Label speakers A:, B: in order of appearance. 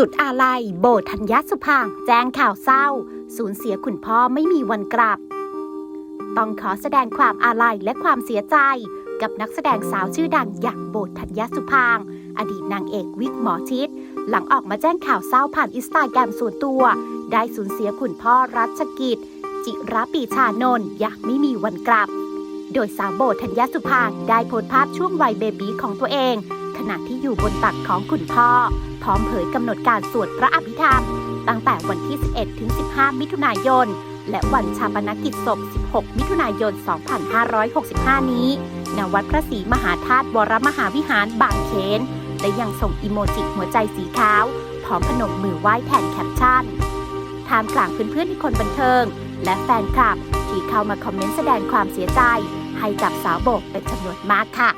A: สุดอาลัย โบธัญญสุพาง แจ้งข่าวเศร้า สูญเสียคุณพ่อไม่มีวันกลับ ต้องขอแสดงความอาลัยและความเสียใจ กับนักแสดงสาวชื่อดังอย่างโบธัญญสุพาง อดีตนางเอกวิกหมอชิด หลังออกมาแจ้งข่าวเศร้าผ่านอินสตาแกรมส่วนตัว ได้สูญเสียคุณพ่อรัชกิจ จิรปีชานนท์อย่างไม่มีวันกลับ โดยสาวโบธัญญสุพางได้โพสต์ภาพช่วงวัยเบบีของตัวเอง ขณะที่อยู่บนตักของคุณพ่อ พร้อมเผยกำหนดการสวดพระอภิธรรม ตั้งแต่วันที่ 11 ถึง 15 มิถุนายน และวันชาปนกิจศพ 16 มิถุนายน 2565 นี้ณวัดพระศรีมหาธาตุวรมหาวิหารบางเขน และยังส่งอิโมจิหัวใจสีขาว พร้อมพนมมือไหว้แทนแคปชั่นท่ามกลางเพื่อนๆที่คนบันเทิง และแฟนคลับ ที่เข้ามาคอมเมนต์แสดงความเสียใจ ให้กับสาวโบกเป็นจำนวนมากค่ะ